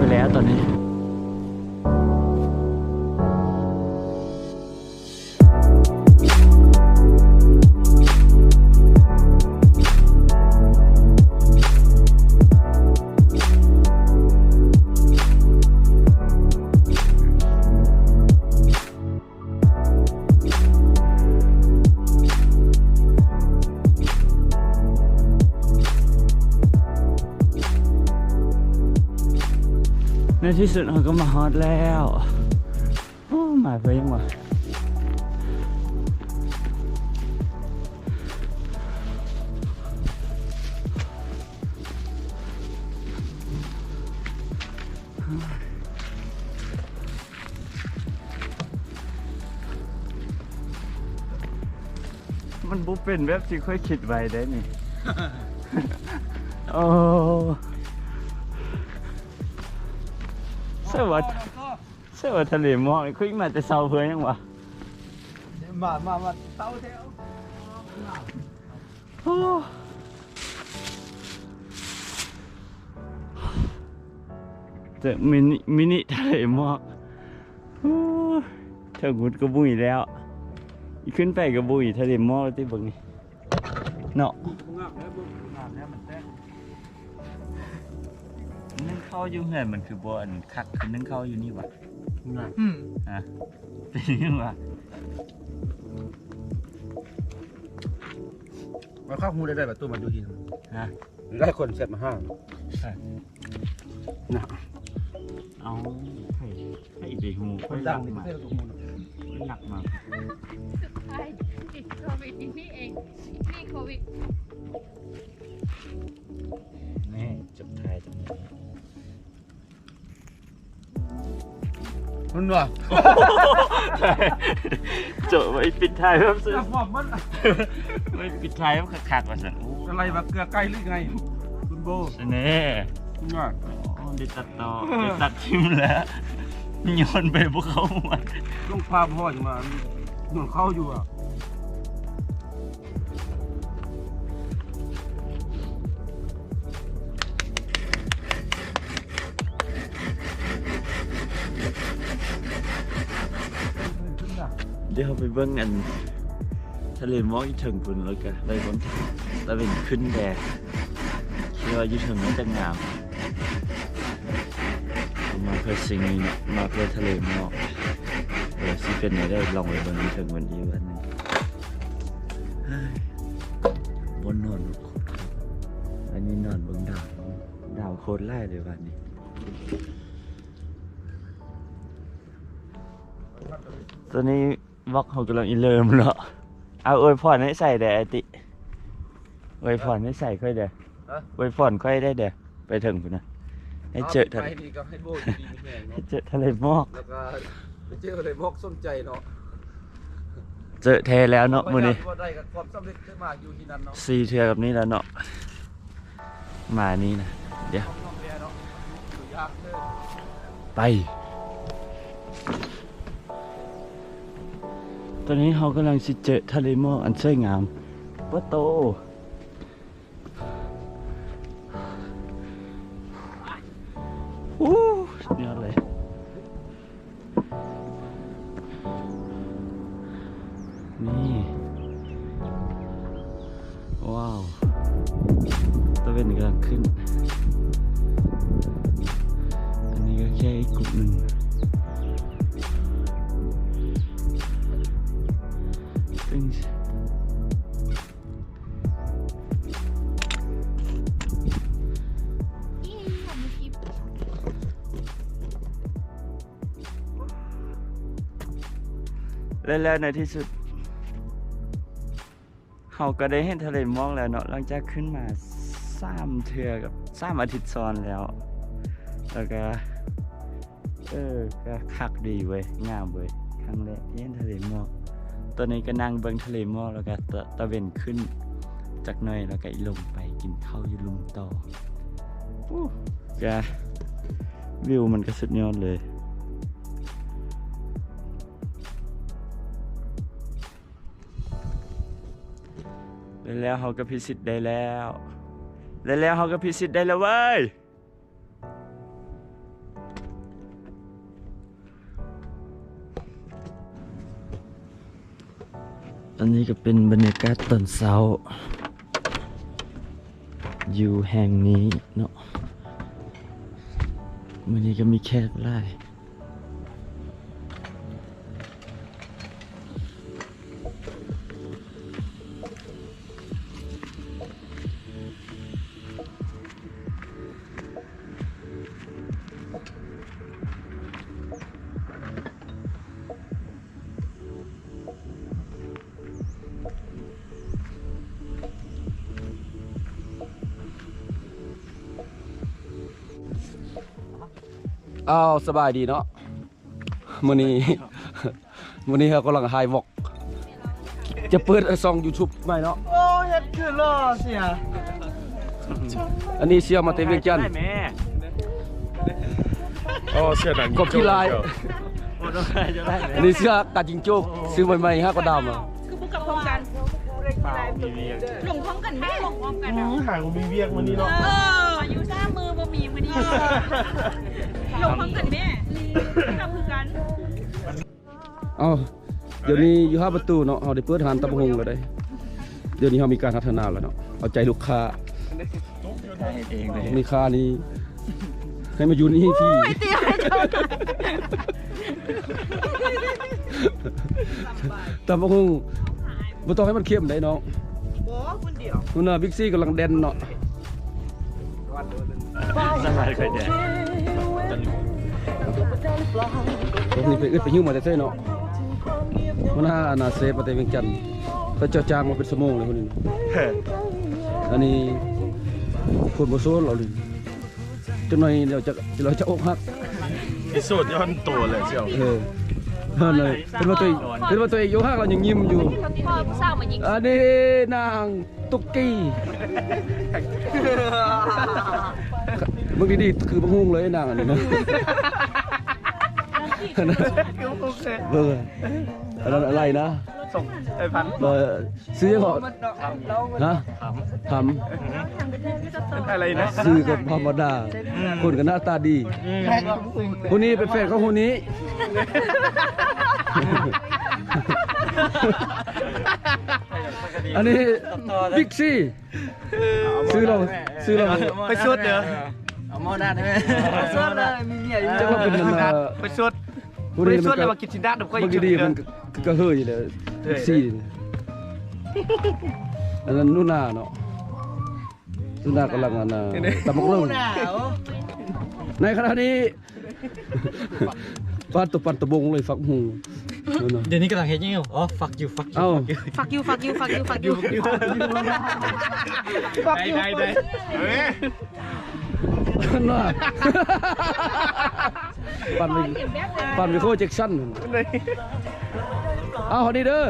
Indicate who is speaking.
Speaker 1: ไปแล้วตอนนี้ ในที่สุดเราก็มาฮอตแล้ว โอ้มาเพื่อยังวะมันบุเป็นแบบที่ค่อยคิดไว้ได้นี่ โอ้ เสวัสดเสวัสดทะเลหมอกนี่คุยมาแต่เช้าเพื่อนยังวะ
Speaker 2: มามามาเต้าแถว
Speaker 1: โอ้เจอมินิมินิทะเลหมอกโอ้เท่ากุดก็บุยแล้วอีกขึ้นไปก็บุยทะเลหมอกที่เบิ่งนี่เนาะ
Speaker 2: นึ่
Speaker 1: งข้าวอยู่เหือนมันคือบ่อันคักคือนึ่งข้าวอยู่นี่วะ
Speaker 2: งามอืม
Speaker 1: ฮะเป็นยังวะ
Speaker 2: มาเข้าหูได้ได้แบบตัวมันดูหิน
Speaker 1: ฮะ
Speaker 2: ได้คนเสร็จมาห้างนะ
Speaker 1: เอาไข่ไข่ไปหู
Speaker 2: คนดัง
Speaker 1: ห
Speaker 2: นี่
Speaker 1: มา
Speaker 2: ไม่ใช่ตัวมูล
Speaker 1: หนักมาก
Speaker 3: สุดท้ายติดโควิดนี่เองนี่โควิด
Speaker 1: แม่จบท้ายตรงนี้
Speaker 2: มันวะ
Speaker 1: จบไว้ปิดท้ายเพิ่มซื้อ
Speaker 2: ฟอมมัน
Speaker 1: ไว้ปิดท้ายเพิ่มขาดๆว่าสันโอ้
Speaker 2: อะไรมาเกลือไก่หรือไง คุณโบ
Speaker 1: เสน่ห์
Speaker 2: ง่าย
Speaker 1: โอ้ได้ตัดต่อได้ตัดทิมแล้วโยนไปพวกเขาหมด
Speaker 2: ต้องพาพ่อจะมาหนุนเข้าอยู่อะ
Speaker 1: ดี๋ยวเราไปเบิ่งอันทะเลหมอกอีถึงพุ่นแล้วกันเลยบนตะเวนขึ้นแดดคิดว่าอยู่ถึงนั้นจะงามมาเพื่อสิ่งนี้มาเพื่อทะเลหมอกเดี๋ยวสิเป็นไงได้ลองไปเบิ่งอยู่ถึงวันนี้วันหนึงเฮ้ยบนนอนอันนี้นอนบิ่งดาวดาวโคตรไล่เลยวันนี้ตอนนี้ วอกเขากำลังอินเลิมเนาะเอาอวยพรให้ใส่เด้อไอติอวยพรให้ใส่ค่อยเด้ออวยพรค่อยได้เด้อไปถึงพุ่นนะให้เจอทะ
Speaker 2: ไป
Speaker 1: เล
Speaker 2: ดีก็ให้โบดีๆแม่เนาะ
Speaker 1: ให้เจอทะเลหมอก
Speaker 2: แล้วก็ไปเจอเลยมอกส้มใจเนาะ
Speaker 1: เจอแท้แล้วเนาะมื้อนี้
Speaker 2: ว่าได้กับความสำเร็จขึ้นมาอยู่ที่นั่นเนาะ
Speaker 1: ซีเทือกับนี้แล้วเนาะมานี้นะ เดี๋ยว
Speaker 2: ความน้องแพรเนาะอยู่ยากเลย
Speaker 1: ไป อนนี้เรากำลังสิเจอทะเลหมอกอันสวยงามปะโตอู้สุดยอดเลยนี่ว้าวตะเวนกำลังขึ้น อันนี้ก็แค่อีกกลุ่มหนึ่ง แล้วในที่สุดเขาก็ได้เห็นทะเลหมอกแล้วเนาะหลังจากขึ้นมาสามเทือกับสามอาทิตย์ซ้อนแล้ว แล้วก็เออก็คักดีเว้ยงามเว้ยครั้งแรกที่เห็นทะเลหมอกตอนนี้ก็นั่งเบิ่งทะเลหมอกแล้วก็ตะตะเวนขึ้นจากหน่อยแล้วก็ลงไปกินข้าวอยู่ลุมต่ออู้ก็วิวมันก็สุดยอดเลย และแล้วเขาก็พิสิทธิ์ได้แล้ว และแล้วเขาก็พิสิทธิ์ได้แล้วเว้ยอันนี้ก็เป็นบรรยากาศตอนเช้า อยู่แห่งนี้เนาะวันนี้ก็มีแค่ไร่
Speaker 2: อ้าวสบายดีเนาะมื้อนี้มื้อนี้เรากำลังไฮวอก จะเปิดซอง YouTube ใหม่เนาะ
Speaker 4: โอ้เฮ็ดคือล่อเสีย
Speaker 2: อันนี้เสียมาเตเวียงจันทน์
Speaker 1: ได้แม่
Speaker 5: อ๋อเสื้อหนัง
Speaker 2: กบที่ลาย
Speaker 1: โอ้ต้องได้จะได้
Speaker 2: อันนี้เสื้อกาจิงโจ้ซื้อใหม่ๆฮะก็ดำอะ
Speaker 3: คือพวกกับพร้อมกัน
Speaker 1: เปล่ามีเวียง
Speaker 3: ลงพร้อมกันแม่ลงพร้อมกัน
Speaker 5: อื
Speaker 3: อะ
Speaker 5: มหางกูมีเวียกวันนี้เนาะ
Speaker 3: บ่มีมันนี่ลงพร้อมกันแม่ทำคือกัน
Speaker 2: เอ้าเดี๋ยวนี้อยู่ห้าประตูเนาะเราได้เปิดร้านตำบักหงแล้วได้ เดี๋ยวนี้เรามีการพัฒนาแล้วเนาะเอาใจลูกค้า
Speaker 1: ได้เองเลย
Speaker 2: มีค่านี้ให้มาอยู่นี่พี่ตำบักหงบ่ต้องให้มันเข้มได้เนาะ
Speaker 4: บ่คนเดียว
Speaker 2: นู่นน่ะบิ๊กซี่กำลังเด่นเนาะ
Speaker 1: สบายไปเด้
Speaker 2: ผมนี่ไปอึดไปหิ้วมาแต่เซ่เนาะมันน่าอนาเซฟมาแต่เวียงจันทน์แต่เจ้าจ้างมาเป็นสมงเลยคนนี้เนาะอันนี้คนบ่โซนเราเลยจังหน่อยเดี๋ยวจะเราจะอกหัก
Speaker 5: พิสูจน์ย้อนตัวเลยเชียว
Speaker 2: เออนั่นเลยเป็นว่าตัวเองเป็นว่าตัวเองอกหักเรายังยิ้มอยู่
Speaker 3: พ่อผู้สาวมายิง
Speaker 2: อันนี้นางตุ๊กกี้ มึงดีๆคือบังฮุงเลยนางอันนี้นะเบอร์อันนั้นอะไรนะ
Speaker 4: ส่งไอ้พัน
Speaker 2: เบอร์ซื้อยังเหรอนะท
Speaker 4: อะไรนะำ
Speaker 2: ซื้อกับธรรมดา คนก็หน้าตาดีคนนี้เป็นแฟนของคนนี้อันนี้บิ๊กซี่ซื้อเราซื้อเรา
Speaker 4: ไปสุดเด้อ
Speaker 1: เอาหม้อหน้าได้ไหม
Speaker 4: ไปสุดเลยมีเมียอยู่
Speaker 2: จะว่าเป็นมันเอ่อ
Speaker 4: ไปสุด
Speaker 2: คน
Speaker 4: ไป
Speaker 2: นี้
Speaker 4: สุ
Speaker 2: มั
Speaker 4: ด
Speaker 2: น
Speaker 4: เลย
Speaker 2: ก็
Speaker 4: ว่ากินชินดาดอกก็
Speaker 2: บางทีมันก็ก็เฮยอยู่เลยบิ๊กซี่นี่อันนั้นนู่นนาเนาะนู่นนากำลังอันน่ะตะมกเริ่ม
Speaker 4: หนาว
Speaker 2: ในขณะนี้ปานตะปันตะบงเลยฝักหูนั่นน่ะ
Speaker 4: เดี๋ยวนี้กำลังเฮ็ดยังอยู่อ๋อ fuck you fuck you
Speaker 2: เอ้า
Speaker 3: ฟักยูฟักยูฟักยูฟักยู
Speaker 4: ได้ได้ไ ด้เฮ้ย
Speaker 2: นั่นน่ะปันไปปันไปโคแจ็คสันเอ้าคนนี้เด้อ